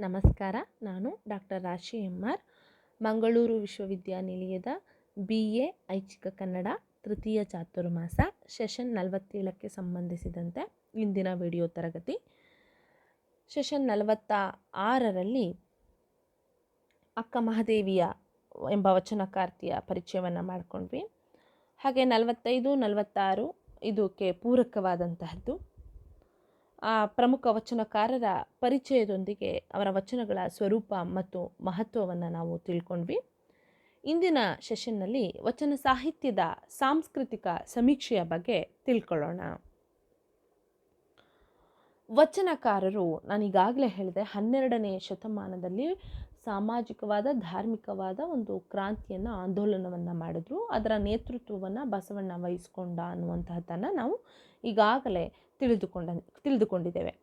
ನಮಸ್ಕಾರ. ನಾನು ಡಾಕ್ಟರ್ ರಾಶಿ ಎಂ ಆರ್ ಮಂಗಳೂರು ವಿಶ್ವವಿದ್ಯಾನಿಲಯದ ಬಿ ಎ ಐಚ್ಛಿಕ ಕನ್ನಡ ತೃತೀಯ ಚಾತುರ್ಮಾಸ, ಸೆಷನ್ ನಲವತ್ತೇಳಕ್ಕೆ ಸಂಬಂಧಿಸಿದಂತೆ ಇಂದಿನ ವಿಡಿಯೋ ತರಗತಿ. ಸೆಷನ್ ನಲವತ್ತ ಆರರಲ್ಲಿ ಅಕ್ಕ ಮಹಾದೇವಿಯ ಎಂಬ ವಚನಕಾರ್ತಿಯ ಪರಿಚಯವನ್ನು ಮಾಡಿಕೊಂಡ್ವಿ. ಹಾಗೆ ನಲವತ್ತೈದು, ನಲವತ್ತಾರು, ಇದಕ್ಕೆ ಪೂರಕವಾದಂತಹದ್ದು. ಪ್ರಮುಖ ವಚನಕಾರರ ಪರಿಚಯದೊಂದಿಗೆ ಅವರ ವಚನಗಳ ಸ್ವರೂಪ ಮತ್ತು ಮಹತ್ವವನ್ನು ನಾವು ತಿಳ್ಕೊಂಡ್ವಿ. ಇಂದಿನ ಸೆಷನ್ನಲ್ಲಿ ವಚನ ಸಾಹಿತ್ಯದ ಸಾಂಸ್ಕೃತಿಕ ಸಮೀಕ್ಷೆಯ ಬಗ್ಗೆ ತಿಳ್ಕೊಳ್ಳೋಣ. ವಚನಕಾರರು ನಾನೀಗಾಗಲೇ ಹೇಳಿದೆ ಹನ್ನೆರಡನೇ ಶತಮಾನದಲ್ಲಿ ಸಾಮಾಜಿಕವಾದ, ಧಾರ್ಮಿಕವಾದ ಒಂದು ಕ್ರಾಂತಿಯನ್ನು, ಆಂದೋಲನವನ್ನು ಮಾಡಿದ್ರು. ಅದರ ನೇತೃತ್ವವನ್ನು ಬಸವಣ್ಣ ವಹಿಸ್ಕೊಂಡ ಅನ್ನುವಂತಹದ್ದನ್ನು ನಾವು ಈಗಾಗಲೇ ತಿಳಿದುಕೊಂಡ, ತಿಳಿದುಕೊಂಡಿದ್ದೇವೆ.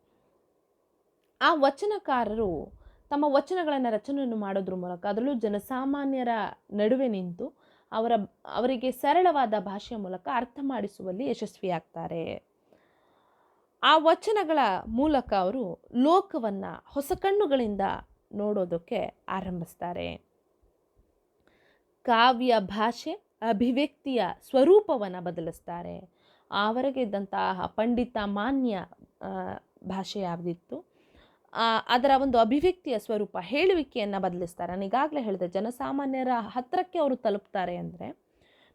ಆ ವಚನಕಾರರು ತಮ್ಮ ವಚನಗಳನ್ನು ರಚನೆಯನ್ನು ಮಾಡೋದ್ರ ಮೂಲಕ ಅದರಲ್ಲೂ ಜನಸಾಮಾನ್ಯರ ನಡುವೆ ನಿಂತು ಅವರ, ಅವರಿಗೆ ಸರಳವಾದ ಭಾಷೆಯ ಮೂಲಕ ಅರ್ಥ ಮಾಡಿಸುವಲ್ಲಿ ಯಶಸ್ವಿಯಾಗ್ತಾರೆ. ಆ ವಚನಗಳ ಮೂಲಕ ಅವರು ಲೋಕವನ್ನು ಹೊಸ ಕಣ್ಣುಗಳಿಂದ ನೋಡೋದಕ್ಕೆ ಆರಂಭಿಸ್ತಾರೆ. ಕಾವ್ಯ ಭಾಷೆ ಅಭಿವ್ಯಕ್ತಿಯ ಸ್ವರೂಪವನ್ನು ಬದಲಿಸ್ತಾರೆ. ಆವರೆಗೆ ಇದ್ದಂತಹ ಪಂಡಿತ ಮಾನ್ಯ ಭಾಷೆ ಯಾವುದಿತ್ತು ಅದರ ಒಂದು ಅಭಿವ್ಯಕ್ತಿಯ ಸ್ವರೂಪ ಹೇಳುವಿಕೆಯನ್ನು ಬದಲಿಸ್ತಾರೆ. ನಾನು ಈಗಾಗಲೇ ಹೇಳಿದೆ, ಜನಸಾಮಾನ್ಯರ ಹತ್ತಿರಕ್ಕೆ ಅವರು ತಲುಪ್ತಾರೆ ಅಂದರೆ,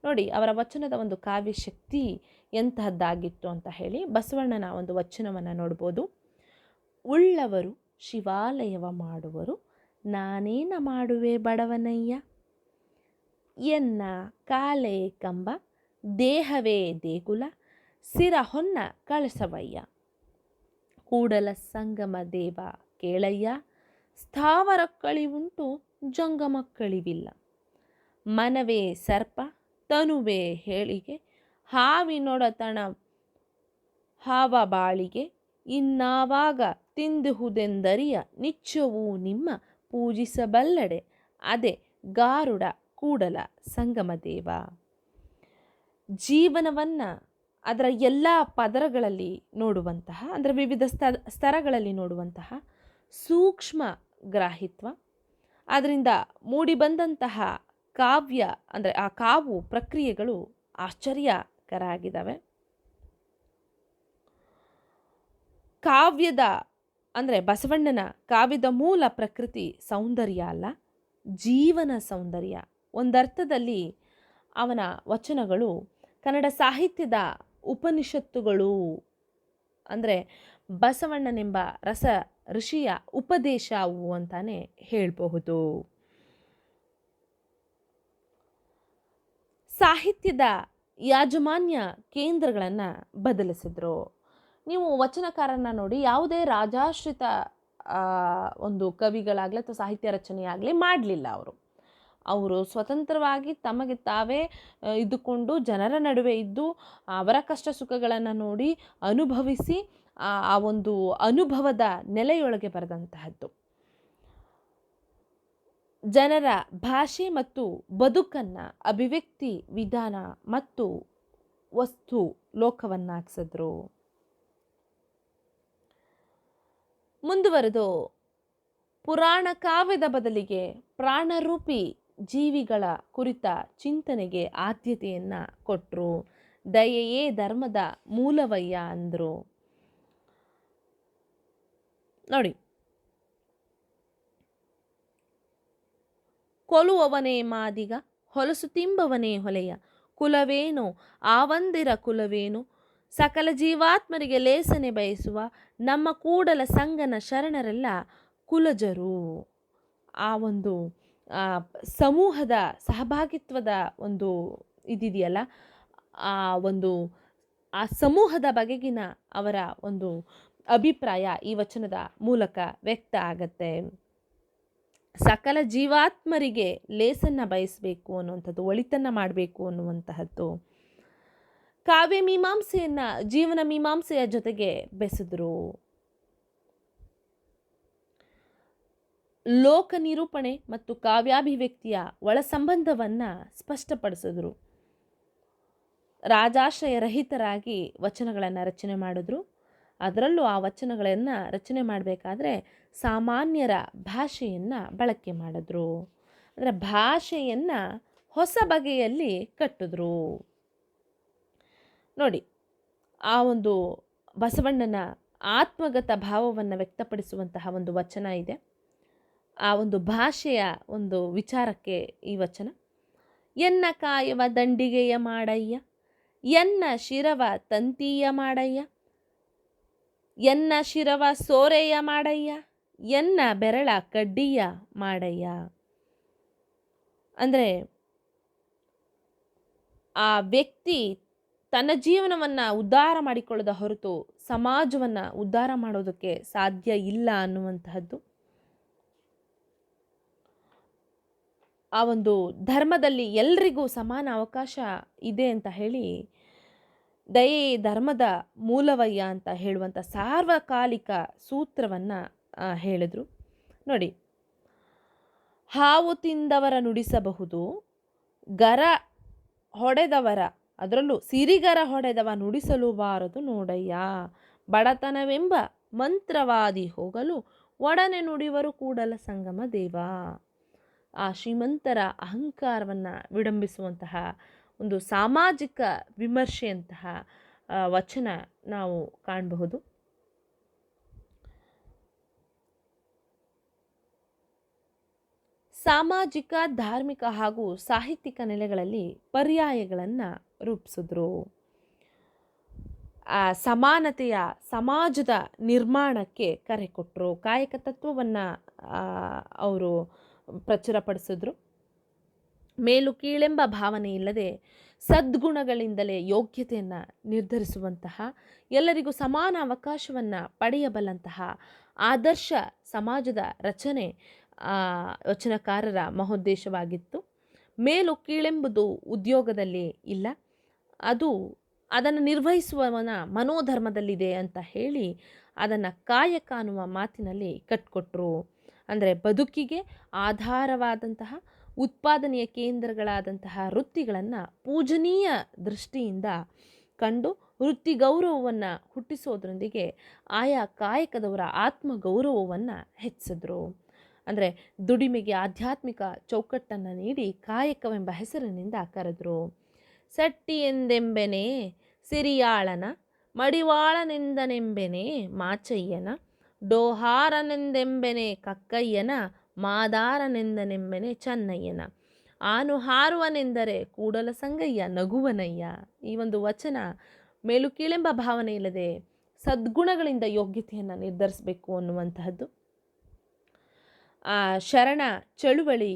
ನೋಡಿ, ಅವರ ವಚನದ ಒಂದು ಕಾವ್ಯ ಶಕ್ತಿ ಎಂತಹದ್ದಾಗಿತ್ತು ಅಂತ ಹೇಳಿ ಬಸವಣ್ಣನ ಒಂದು ವಚನವನ್ನು ನೋಡ್ಬೋದು. ಉಳ್ಳವರು ಶಿವಾಲಯವ ಮಾಡುವರು, ನಾನೇನ ಮಾಡುವೆ ಬಡವನಯ್ಯ? ಎನ್ನ ಕಾಲೇ ಕಂಬ, ದೇಹವೇ ದೇಗುಲ ಸಿರ ಹೊನ್ನ ಕಳಸವಯ್ಯ. ಕೂಡಲ ಸಂಗಮ ದೇವ ಕೇಳಯ್ಯ ಸ್ಥಾವರಕ್ಕಳಿವುಂಟು ಜಂಗಮಕ್ಕಳಿವಿಲ್ಲ ಮನವೇ ಸರ್ಪ, ತನುವೇ ಹೇಳಿಗೆ, ಹಾವಿನೊಡತಣ ಹಾವ ಬಾಳಿಗೆ, ಇನ್ನಾವಾಗ ತಿಂದುಹುದೆಂದರಿಯ ನಿತ್ಯವೂ ನಿಮ್ಮ ಪೂಜಿಸಬಲ್ಲಡೆ, ಅದೇ ಗಾರುಡ ಕೂಡಲ ಸಂಗಮದೇವ ಜೀವನವನ್ನು ಅದರ ಎಲ್ಲ ಪದರಗಳಲ್ಲಿ ನೋಡುವಂತಹ, ಅಂದರೆ ವಿವಿಧ ಸ್ತ ಸ್ತರಗಳಲ್ಲಿ ನೋಡುವಂತಹ ಸೂಕ್ಷ್ಮ ಗ್ರಾಹಿತ್ವ. ಅದರಿಂದ ಮೂಡಿಬಂದಂತಹ ಕಾವ್ಯ, ಅಂದರೆ ಆ ಕಾವು ಪ್ರಕ್ರಿಯೆಗಳು ಆಶ್ಚರ್ಯಕರ ಆಗಿದ್ದಾವೆ ಕಾವ್ಯದ, ಅಂದರೆ ಬಸವಣ್ಣನ ಕಾವ್ಯದ ಮೂಲ ಪ್ರಕೃತಿ ಸೌಂದರ್ಯ ಅಲ್ಲ, ಜೀವನ ಸೌಂದರ್ಯ. ಒಂದರ್ಥದಲ್ಲಿ ಅವನ ವಚನಗಳು ಕನ್ನಡ ಸಾಹಿತ್ಯದ ಉಪನಿಷತ್ತುಗಳು ಅಂದರೆ ಬಸವಣ್ಣನೆಂಬ ರಸ ಋಷಿಯ ಉಪದೇಶ ಅವು ಅಂತಾನೆ ಹೇಳಬಹುದು. ಸಾಹಿತ್ಯದ ಯಾಜಮಾನ್ಯ ಕೇಂದ್ರಗಳನ್ನು ಬದಲಿಸಿದ್ರು. ನೀವು ವಚನಕಾರನ ನೋಡಿ ಯಾವುದೇ ರಾಜಾಶ್ರಿತ ಒಂದು ಕವಿಗಳಾಗಲಿ ಅಥವಾ ಸಾಹಿತ್ಯ ರಚನೆಯಾಗಲಿ ಮಾಡಲಿಲ್ಲ ಅವರು. ಅವರು ಸ್ವತಂತ್ರವಾಗಿ ತಮಗೆ ತಾವೇ ಇದ್ದುಕೊಂಡು ಜನರ ನಡುವೆ ಇದ್ದು, ಅವರ ಕಷ್ಟ ಸುಖಗಳನ್ನು ನೋಡಿ ಅನುಭವಿಸಿ ಆ ಒಂದು ಅನುಭವದ ನೆಲೆಯೊಳಗೆ ಬರೆದಂತಹದ್ದು. ಜನರ ಭಾಷೆ ಮತ್ತು ಬದುಕನ್ನು ಅಭಿವ್ಯಕ್ತಿ ವಿಧಾನ ಮತ್ತು ವಸ್ತು ಲೋಕವನ್ನಾಗಿಸಿದ್ರು. ಮುಂದುವರೆದು ಪುರಾಣ ಕಾವ್ಯದ ಬದಲಿಗೆ ಪ್ರಾಣರೂಪಿ ಜೀವಿಗಳ ಕುರಿತ ಚಿಂತನೆಗೆ ಆದ್ಯತೆಯನ್ನು ಕೊಟ್ಟರು ದಯೆಯೇ ಧರ್ಮದ ಮೂಲವಯ್ಯ ಅಂದರು. ನೋಡಿ. ಕೊಲುವವನೇ ಮಾದಿಗ, ಹೊಲಸು ತಿಂಬವನೇ ಹೊಲೆಯ. ಕುಲವೇನು? ಆವಂದಿರ ಕುಲವೇನು? ಸಕಲ ಜೀವಾತ್ಮರಿಗೆ ಲೇಸನೆ ಬಯಸುವ ನಮ್ಮ ಕೂಡಲ ಸಂಗನ ಶರಣರೆಲ್ಲ ಕುಲಜರು. ಆ ಒಂದು ಸಮೂಹದ ಸಹಭಾಗಿತ್ವದ ಒಂದು ಇದಿದೆಯಲ್ಲ, ಆ ಒಂದು, ಆ ಸಮೂಹದ ಬಗೆಗಿನ ಅವರ ಒಂದು ಅಭಿಪ್ರಾಯ ಈ ವಚನದ ಮೂಲಕ ವ್ಯಕ್ತ ಆಗತ್ತೆ. ಸಕಲ ಜೀವಾತ್ಮರಿಗೆ ಲೇಸನ್ನು ಬಯಸಬೇಕು ಅನ್ನುವಂಥದ್ದು, ಒಳಿತನ್ನು ಮಾಡಬೇಕು ಅನ್ನುವಂತಹದ್ದು. ಕಾವ್ಯ ಮೀಮಾಂಸೆಯನ್ನು, ಜೀವನ ಮೀಮಾಂಸೆಯ ಜೊತೆಗೆ ಬೆಸೆದರು. ಲೋಕ ನಿರೂಪಣೆ ಮತ್ತು ಕಾವ್ಯಾಭಿವ್ಯಕ್ತಿಯ ಒಳ ಸಂಬಂಧವನ್ನು ಸ್ಪಷ್ಟಪಡಿಸಿದ್ರು. ರಾಜಾಶ್ರಯ ರಹಿತರಾಗಿ ವಚನಗಳನ್ನು ರಚನೆ ಮಾಡಿದ್ರು. ಅದರಲ್ಲೂ ಆ ವಚನಗಳನ್ನು ರಚನೆ ಮಾಡಬೇಕಾದ್ರೆ ಸಾಮಾನ್ಯರ ಭಾಷೆಯನ್ನು ಬಳಕೆ ಮಾಡಿದ್ರು. ಅಂದರೆ ಭಾಷೆಯನ್ನು ಹೊಸ ಬಗೆಯಲ್ಲಿ ಕಟ್ಟಿದ್ರು. ನೋಡಿ, ಆ ಒಂದು ಬಸವಣ್ಣನ ಆತ್ಮಗತ ಭಾವವನ್ನು ವ್ಯಕ್ತಪಡಿಸುವಂತಹ ಒಂದು ವಚನ ಇದೆ. ಆ ಒಂದು ಭಾಷೆಯ ಒಂದು ವಿಚಾರಕ್ಕೆ ಈ ವಚನ, ಎನ್ನ ಕಾಯವ ದಂಡಿಗೆಯ ಮಾಡಯ್ಯ, ಎನ್ನ ಶಿರವ ತಂತೀಯ ಮಾಡಯ್ಯ, ಎನ್ನ ಶಿರವ ಸೋರೆಯ ಮಾಡಯ್ಯ, ಎನ್ನ ಬೆರಳ ಕಡ್ಡಿಯ ಮಾಡಯ್ಯ. ಅಂದರೆ ಆ ವ್ಯಕ್ತಿ ತನ್ನ ಜೀವನವನ್ನು ಉದ್ಧಾರ ಮಾಡಿಕೊಳ್ಳದ ಹೊರತು ಸಮಾಜವನ್ನು ಉದ್ಧಾರ ಮಾಡೋದಕ್ಕೆ ಸಾಧ್ಯ ಇಲ್ಲ ಅನ್ನುವಂತಹದ್ದು. ಆ ಒಂದು ಧರ್ಮದಲ್ಲಿ ಎಲ್ರಿಗೂ ಸಮಾನ ಅವಕಾಶ ಇದೆ ಅಂತ ಹೇಳಿ, ದಯೆ ಧರ್ಮದ ಮೂಲವಯ್ಯ ಅಂತ ಹೇಳುವಂಥ ಸಾರ್ವಕಾಲಿಕ ಸೂತ್ರವನ್ನು ಹೇಳಿದರು. ನೋಡಿ, ಹಾವು ತಿಂದವರ ನುಡಿಸಬಹುದು, ಗರ ಹೊಡೆದವರ, ಅದರಲ್ಲೂ ಸಿರಿಗರ ಹೊಡೆದವ ನುಡಿಸಲು ಬಾರದು ನೋಡಯ್ಯ. ಬಡತನವೆಂಬ ಮಂತ್ರವಾದಿ ಹೋಗಲು ಒಡನೆ ನುಡಿವರು ಕೂಡಲ ಸಂಗಮ ದೇವ. ಆ ಶ್ರೀಮಂತರ ಅಹಂಕಾರವನ್ನು ವಿಡಂಬಿಸುವಂತಹ ಒಂದು ಸಾಮಾಜಿಕ ವಿಮರ್ಶೆಯಂತಹ ವಚನ ನಾವು ಕಾಣಬಹುದು. ಸಾಮಾಜಿಕ, ಧಾರ್ಮಿಕ ಹಾಗೂ ಸಾಹಿತ್ಯಿಕ ನೆಲೆಗಳಲ್ಲಿ ಪರ್ಯಾಯಗಳನ್ನು ರೂಪಿಸಿದ್ರು. ಆ, ಸಮಾನತೆಯ ಸಮಾಜದ ನಿರ್ಮಾಣಕ್ಕೆ ಕರೆ ಕೊಟ್ಟರು ಕಾಯಕ ತತ್ವವನ್ನು ಅವರು ಪ್ರಚುರಪಡಿಸಿದ್ರು. ಮೇಲು ಕೀಳೆಂಬ ಭಾವನೆ ಇಲ್ಲದೆ ಸದ್ಗುಣಗಳಿಂದಲೇ ಯೋಗ್ಯತೆಯನ್ನು ನಿರ್ಧರಿಸುವಂತಹ, ಎಲ್ಲರಿಗೂ ಸಮಾನ ಅವಕಾಶವನ್ನು ಪಡೆಯಬಲ್ಲಂತಹ ಆದರ್ಶ ಸಮಾಜದ ರಚನೆ ವಚನಕಾರರ ಮಹೋದ್ದೇಶವಾಗಿತ್ತು. ಮೇಲು ಕೀಳೆಂಬುದು ಉದ್ಯೋಗದಲ್ಲಿ ಇಲ್ಲ. ಅದು ಅದನ್ನು ನಿರ್ವಹಿಸುವವನ ಮನೋಧರ್ಮದಲ್ಲಿದೆ ಅಂತ ಹೇಳಿ ಅದನ್ನು ಕಾಯಕ ಅನ್ನುವ ಮಾತಿನಲ್ಲಿ ಕಟ್ಕೊಟ್ರು. ಅಂದರೆ ಬದುಕಿಗೆ ಆಧಾರವಾದಂತಹ ಉತ್ಪಾದನೆಯ ಕೇಂದ್ರಗಳಾದಂತಹ ವೃತ್ತಿಗಳನ್ನು ಪೂಜನೀಯ ದೃಷ್ಟಿಯಿಂದ ಕಂಡು ವೃತ್ತಿ ಗೌರವವನ್ನು ಹುಟ್ಟಿಸೋದ್ರೊಂದಿಗೆ ಆಯಾ ಕಾಯಕದವರ ಆತ್ಮಗೌರವವನ್ನು ಹೆಚ್ಚಿಸಿದ್ರು. ಅಂದರೆ ದುಡಿಮೆಗೆ ಆಧ್ಯಾತ್ಮಿಕ ಚೌಕಟ್ಟನ್ನು ನೀಡಿ ಕಾಯಕವೆಂಬ ಹೆಸರಿನಿಂದ ಕರೆದರು. ಸಟ್ಟಿ ಎಂದೆಂಬೆನೆ, ಸಿರಿಯಾಳನ, ಮಡಿವಾಳನೆಂದನೆಂಬೆನೇ, ಮಾಚಯ್ಯನ ಡೋಹಾರನೆಂದೆಂಬೆನೆ ಕಕ್ಕಯ್ಯನ, ಮಾದಾರನೆಂದನೆಂಬೆನೆ ಚನ್ನಯ್ಯನ. ಆನು ಹಾರುವನೆಂದರೆ ಕೂಡಲ ಸಂಗಯ್ಯ, ನಗುವನಯ್ಯ. ಈ ಒಂದು ವಚನ ಮೇಲು ಕೀಳೆಂಬ ಭಾವನೆ ಇಲ್ಲದೆ ಸದ್ಗುಣಗಳಿಂದ ಯೋಗ್ಯತೆಯನ್ನು ನಿರ್ಧರಿಸಬೇಕು ಅನ್ನುವಂತಹದ್ದು. ಶರಣ ಚಳುವಳಿ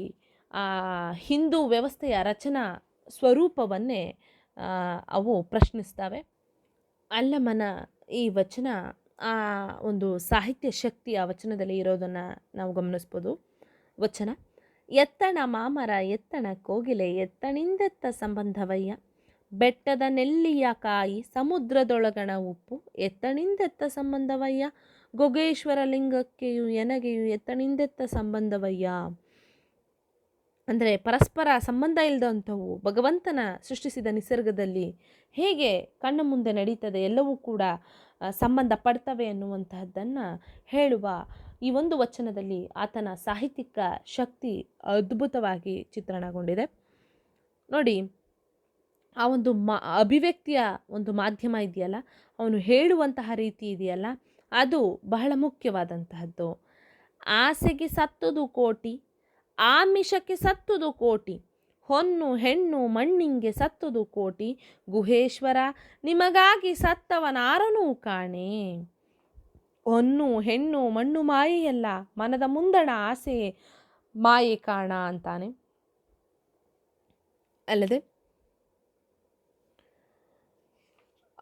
ಹಿಂದೂ ವ್ಯವಸ್ಥೆಯ ರಚನಾ ಸ್ವರೂಪವನ್ನೇ ಅವು ಪ್ರಶ್ನಿಸ್ತವೆ. ಅಲ್ಲಮನ ಈ ವಚನ ಆ, ಒಂದು ಸಾಹಿತ್ಯ ಶಕ್ತಿ ಆ ವಚನದಲ್ಲಿ ಇರೋದನ್ನು ನಾವು ಗಮನಿಸ್ಬೋದು. ವಚನ, ಎತ್ತಣ ಮಾಮರ, ಎತ್ತಣ ಕೋಗಿಲೆ, ಎತ್ತಣಿಂದೆತ್ತ ಸಂಬಂಧವಯ್ಯ, ಬೆಟ್ಟದ ನೆಲ್ಲಿಯ ಕಾಯಿ, ಸಮುದ್ರದೊಳಗಣ ಉಪ್ಪು, ಎತ್ತಣಿಂದೆತ್ತ ಸಂಬಂಧವಯ್ಯ ಗೊಗೇಶ್ವರ ಲಿಂಗಕ್ಕೆಯು ಎನಗೆಯು ಎತ್ತಣಿಂದೆತ್ತ ಸಂಬಂಧವಯ್ಯ ಅಂದರೆ ಪರಸ್ಪರ ಸಂಬಂಧ ಇಲ್ಲದಂಥವು ಭಗವಂತನ ಸೃಷ್ಟಿಸಿದ ನಿಸರ್ಗದಲ್ಲಿ ಹೇಗೆ ಕಣ್ಣು ಮುಂದೆ ನಡೀತದೆ ಎಲ್ಲವೂ ಕೂಡ ಸಂಬಂಧ ಪಡ್ತವೆ ಅನ್ನುವಂತಹದ್ದನ್ನು ಹೇಳುವ ಈ ಒಂದು ವಚನದಲ್ಲಿ ಆತನ ಸಾಹಿತ್ಯಿಕ ಶಕ್ತಿ ಅದ್ಭುತವಾಗಿ ಚಿತ್ರಣಗೊಂಡಿದೆ. ನೋಡಿ, ಆ ಒಂದು ಮಾ, ಅಭಿವ್ಯಕ್ತಿಯ ಒಂದು ಮಾಧ್ಯಮ ಇದೆಯಲ್ಲ, ಅವನು ಹೇಳುವಂತಹ ರೀತಿ ಇದೆಯಲ್ಲ, ಅದು ಬಹಳ ಮುಖ್ಯವಾದಂತಹದ್ದು. ಆಸೆಗೆ ಸತ್ತದು ಕೋಟಿ ಆಮಿಷಕ್ಕೆ ಸತ್ತುದು ಕೋಟಿ, ಹೊನ್ನು ಹೆಣ್ಣು ಮಣ್ಣಿಂಗೆ ಸತ್ತುದು ಕೋಟಿ, ಗುಹೇಶ್ವರ ನಿಮಗಾಗಿ ಸತ್ತವನಾರನೂ ಕಾಣೆ. ಹೊನ್ನು ಹೆಣ್ಣು ಮಣ್ಣು ಮಾಯೆಯಲ್ಲ, ಮನದ ಮುಂದಣ ಆಸೆ ಮಾಯೆ ಕಾಣ ಅಂತಾನೆ. ಅಲ್ಲದೆ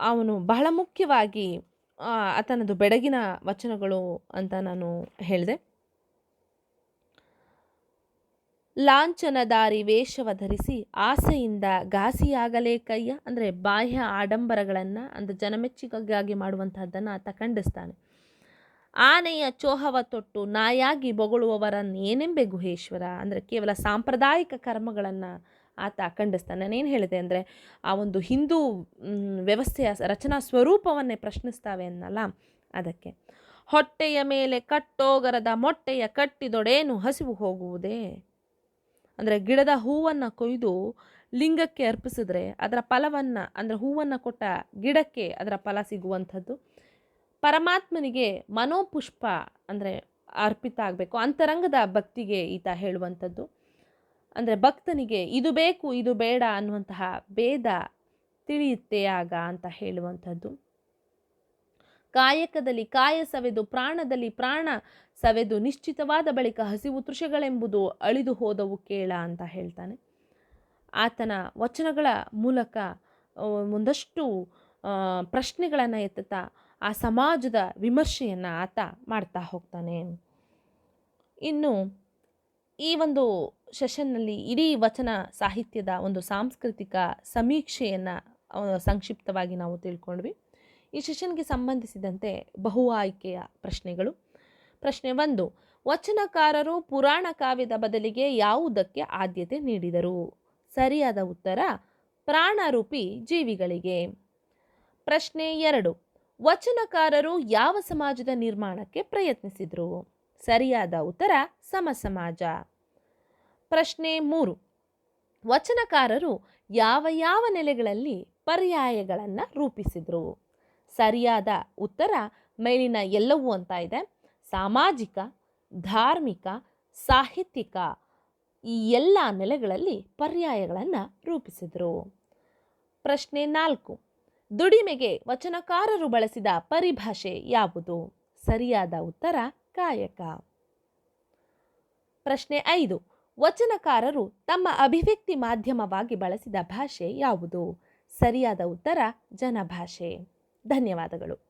ಅವನು ಬಹಳ ಮುಖ್ಯವಾಗಿ ಆತನದು ಬೆಡಗಿನ ವಚನಗಳು ಅಂತ ನಾನು ಹೇಳಿದೆ. ಲಾಂಛನ ದಾರಿ ವೇಷವ ಧರಿಸಿ ಆಸೆಯಿಂದ ಘಾಸಿಯಾಗಲೇ ಕೈಯ, ಅಂದರೆ ಬಾಹ್ಯ ಆಡಂಬರಗಳನ್ನು, ಅಂದರೆ ಜನಮೆಚ್ಚುಗಾಗಿ ಮಾಡುವಂತಹದ್ದನ್ನು ಆತ ಖಂಡಿಸ್ತಾನೆ. ಆನೆಯ ಚೋಹವ ತೊಟ್ಟು ನಾಯಾಗಿ ಬೊಗಳುವವರನ್ನು ಏನೆಂಬೆ ಗುಹೇಶ್ವರ? ಅಂದರೆ ಕೇವಲ ಸಾಂಪ್ರದಾಯಿಕ ಕರ್ಮಗಳನ್ನು ಆತ ಖಂಡಿಸ್ತಾನೆ. ನಾನೇನು ಹೇಳಿದೆ ಅಂದರೆ, ಆ ಒಂದು ಹಿಂದೂ ವ್ಯವಸ್ಥೆಯ ರಚನಾ ಸ್ವರೂಪವನ್ನೇ ಪ್ರಶ್ನಿಸ್ತಾವೆ ಅನ್ನಲ್ಲ ಅದಕ್ಕೆ. ಹೊಟ್ಟೆಯ ಮೇಲೆ ಕಟ್ಟೋಗರದ ಮೊಟ್ಟೆಯ ಕಟ್ಟಿದೊಡೇನು ಹಸಿವು ಹೋಗುವುದೇ? ಅಂದರೆ ಗಿಡದ ಹೂವನ್ನು ಕೊಯ್ದು ಲಿಂಗಕ್ಕೆ ಅರ್ಪಿಸಿದ್ರೆ ಅದರ ಫಲವನ್ನು, ಅಂದರೆ ಹೂವನ್ನು ಕೊಟ್ಟ ಗಿಡಕ್ಕೆ ಅದರ ಫಲ ಸಿಗುವಂಥದ್ದು. ಪರಮಾತ್ಮನಿಗೆ ಮನೋಪುಷ್ಪ ಅಂದರೆ ಅರ್ಪಿತ ಆಗಬೇಕು. ಅಂತರಂಗದ ಭಕ್ತಿಗೆ ಈತ ಹೇಳುವಂಥದ್ದು. ಅಂದರೆ ಭಕ್ತನಿಗೆ ಇದು ಬೇಕು, ಇದು ಬೇಡ ಅನ್ನುವಂತಹ ಭೇದ ತಿಳಿಯುತ್ತೆ ಆಗ ಅಂತ ಹೇಳುವಂಥದ್ದು. ಕಾಯಕದಲ್ಲಿ ಕಾಯ ಸವೆದು, ಪ್ರಾಣದಲ್ಲಿ ಪ್ರಾಣ ಸವೆದು, ನಿಶ್ಚಿತವಾದ ಬಳಿಕ ಹಸಿವು ತೃಷಗಳೆಂಬುದು ಅಳಿದು ಹೋದವು ಕೇಳ ಅಂತ ಹೇಳ್ತಾನೆ. ಆತನ ವಚನಗಳ ಮೂಲಕ ಒಂದಷ್ಟು ಪ್ರಶ್ನೆಗಳನ್ನು ಎತ್ತುತ್ತಾ ಆ ಸಮಾಜದ ವಿಮರ್ಶೆಯನ್ನು ಆತ ಮಾಡ್ತಾ ಹೋಗ್ತಾನೆ. ಇನ್ನು ಈ ಒಂದು ಸೆಷನ್ನಲ್ಲಿ ಇಡೀ ವಚನ ಸಾಹಿತ್ಯದ ಒಂದು ಸಾಂಸ್ಕೃತಿಕ ಸಮೀಕ್ಷೆಯನ್ನು ಸಂಕ್ಷಿಪ್ತವಾಗಿ ನಾವು ತಿಳ್ಕೊಂಡ್ವಿ. ಈ ಸೆಷನ್ಗೆ ಸಂಬಂಧಿಸಿದಂತೆ ಬಹು ಆಯ್ಕೆಯ ಪ್ರಶ್ನೆಗಳು. ಪ್ರಶ್ನೆ ಒಂದು, ವಚನಕಾರರು ಪುರಾಣ ಕಾವ್ಯದ ಬದಲಿಗೆ ಯಾವುದಕ್ಕೆ ಆದ್ಯತೆ ನೀಡಿದರು? ಸರಿಯಾದ ಉತ್ತರ, ಪ್ರಾಣರೂಪಿ ಜೀವಿಗಳಿಗೆ. ಪ್ರಶ್ನೆ ಎರಡು, ವಚನಕಾರರು ಯಾವ ಸಮಾಜದ ನಿರ್ಮಾಣಕ್ಕೆ ಪ್ರಯತ್ನಿಸಿದರು? ಸರಿಯಾದ ಉತ್ತರ ಸಮ ಸಮಾಜ ಪ್ರಶ್ನೆ ಮೂರು, ವಚನಕಾರರು ಯಾವ ಯಾವ ನೆಲೆಗಳಲ್ಲಿ ಪರ್ಯಾಯಗಳನ್ನು ರೂಪಿಸಿದರು? ಸರಿಯಾದ ಉತ್ತರ ಮೇಲಿನ ಎಲ್ಲವೂ ಅಂತ ಇದೆ. ಸಾಮಾಜಿಕ, ಧಾರ್ಮಿಕ, ಸಾಹಿತ್ಯಿಕ ಈ ಎಲ್ಲ ನೆಲೆಗಳಲ್ಲಿ ಪರ್ಯಾಯಗಳನ್ನು ರೂಪಿಸಿದರು. ಪ್ರಶ್ನೆ ನಾಲ್ಕು, ದುಡಿಮೆಗೆ ವಚನಕಾರರು ಬಳಸಿದ ಪರಿಭಾಷೆ ಯಾವುದು? ಸರಿಯಾದ ಉತ್ತರ ಕಾಯಕ. ಪ್ರಶ್ನೆ ಐದು, ವಚನಕಾರರು ತಮ್ಮ ಅಭಿವ್ಯಕ್ತಿ ಮಾಧ್ಯಮವಾಗಿ ಬಳಸಿದ ಭಾಷೆ ಯಾವುದು? ಸರಿಯಾದ ಉತ್ತರ ಜನಭಾಷೆ. ಧನ್ಯವಾದಗಳು.